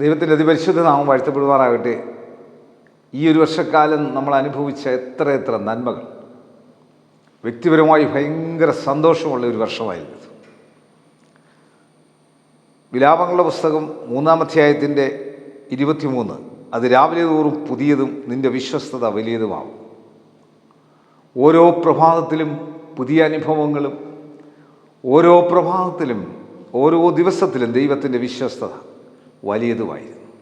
ദൈവത്തിന്റെ അതിപരിശുദ്ധ നാമം വാഴ്ത്തപ്പെടുമാറാകട്ടെ. ഈ ഒരു വർഷക്കാലം നമ്മൾ അനുഭവിച്ച എത്ര എത്ര നന്മകൾ. വ്യക്തിപരമായി ഭയങ്കര സന്തോഷമുള്ള ഒരു വർഷമായിരുന്നു. വിലാപങ്ങളുടെ പുസ്തകം മൂന്നാമധ്യായത്തിന്റെ ഇരുപത്തിമൂന്ന്. അത് രാവിലെ തോറും പുതിയതും നിന്റെ വിശ്വസ്തത വലിയതുമാവും. ഓരോ പ്രഭാതത്തിലും പുതിയ അനുഭവങ്ങളും ഓരോ പ്രഭാതത്തിലും ഓരോ ദിവസത്തിലും ദൈവത്തിന്റെ വിശ്വസ്തത. വലിയതുമായിരുന്നു.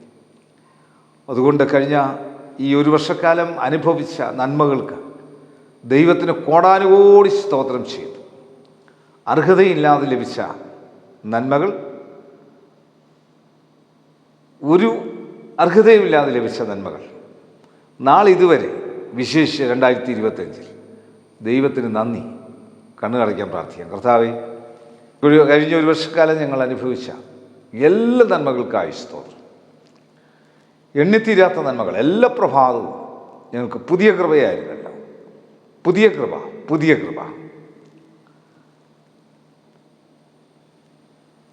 അതുകൊണ്ട് കഴിഞ്ഞ ഈ ഒരു വർഷക്കാലം അനുഭവിച്ച നന്മകൾക്ക് ദൈവത്തിന് കോടാനുകോടി സ്തോത്രം ചെയ്തു. അർഹതയില്ലാതെ ലഭിച്ച നന്മകൾ ഒരു അർഹതയുമില്ലാതെ ലഭിച്ച നന്മകൾ. നാളെ ഇതുവരെ വിശേഷിച്ച് രണ്ടായിരത്തി ഇരുപത്തഞ്ചിൽ ദൈവത്തിന് നന്ദി. കണ്ണുകടയ്ക്കാൻ പ്രാർത്ഥിക്കാം. കർത്താവെ കഴിഞ്ഞ ഒരു വർഷക്കാലം ഞങ്ങൾ അനുഭവിച്ച എല്ലാ നന്മകൾക്കായി സ്തോത്രം. എണ്ണിത്തീരാത്ത നന്മകൾ എല്ലാ പ്രഭാതവും ഞങ്ങൾക്ക് പുതിയ കൃപയായിരുന്നല്ലോ. പുതിയ കൃപ പുതിയ കൃപ.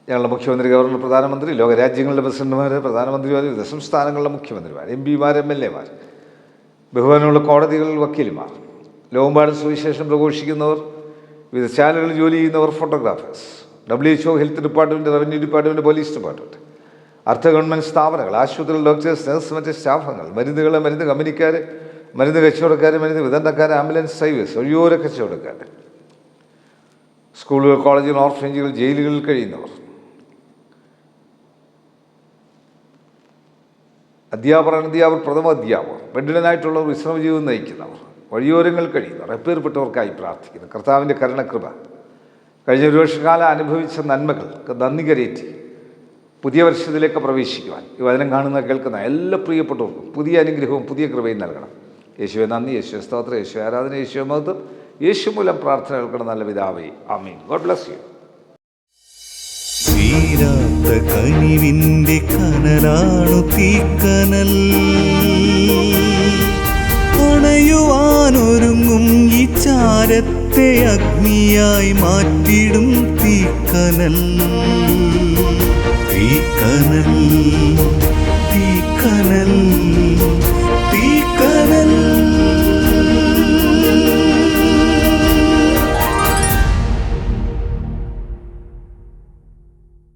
ഞങ്ങളുടെ മുഖ്യമന്ത്രി ഗവർണർ പ്രധാനമന്ത്രി ലോകരാജ്യങ്ങളുടെ പ്രസിഡന്റുമാർ പ്രധാനമന്ത്രിമാർ വിവിധ സംസ്ഥാനങ്ങളുടെ മുഖ്യമന്ത്രിമാർ എം പിമാർ എം എൽ എമാർ ബഹുമാനമുള്ള കോടതികളിൽ വക്കീലുമാർ ലോകമ്പാട് സുവിശേഷം പ്രഘോഷിക്കുന്നവർ വിവിധ ചാനലുകളിൽ ജോലി ചെയ്യുന്നവർ photographers. W H O health department revenue department police department അർദ്ധ ഗവൺമെന്റ് സ്ഥാപനങ്ങൾ ആശുപത്രികൾ ഡോക്ടേഴ്സ് നഴ്സ് മറ്റ് സ്റ്റാഫുകൾ മരുന്നുകൾ മരുന്ന് കമ്പനിക്കാർ മരുന്ന് കച്ചവടക്കാർ മരുന്ന് വിതരണക്കാർ ആംബുലൻസ് സർവീസ് ഒഴിയോര കച്ചവടക്കാർ. സ്കൂളുകൾ കോളേജുകൾ ഓർഫനേജുകൾ ജയിലുകളിൽ കഴിയുന്നവർ. അധ്യാപകർ അനധ്യാപകർ പ്രഥമ അധ്യാപകർ ബെഡിഡനായിട്ടുള്ളവർ വിശ്രമ ജീവിതം നയിക്കുന്നവർ വഴിയോരങ്ങൾ കഴിയുന്നവർ എപ്പേർപ്പെട്ടവർക്കായി പ്രാർത്ഥിക്കുന്നു. കർത്താവിന്റെ കരുണകൃപ കഴിഞ്ഞ ഒരു വർഷക്കാലം അനുഭവിച്ച നന്മകൾക്ക് നന്ദി കരയേറ്റി പുതിയ വർഷത്തിലേക്ക് പ്രവേശിക്കുവാൻ. ഈ വചനം കാണുന്ന കേൾക്കുന്ന എല്ലാ പ്രിയപ്പെട്ടവർക്കും പുതിയ അനുഗ്രഹവും പുതിയ കൃപയും നൽകണം. യേശുവെ നന്ദി. യേശുവെ സ്തോത്രം. യേശു ആരാധന. യേശുവെ മഹത്വം. യേശു മൂലം പ്രാർത്ഥന കേൾക്കണം നല്ല പിതാവേ. ആമീൻ. God bless you. തീരാത്ത കനിവിന്റെ കനലാണു തീക്കനൽ. അണയുവാനൊരുങ്ങും ഈ അഗ്നിയായി മാറ്റിടും തീക്കനൽ. തീക്കനൽ തീക്കനൽ.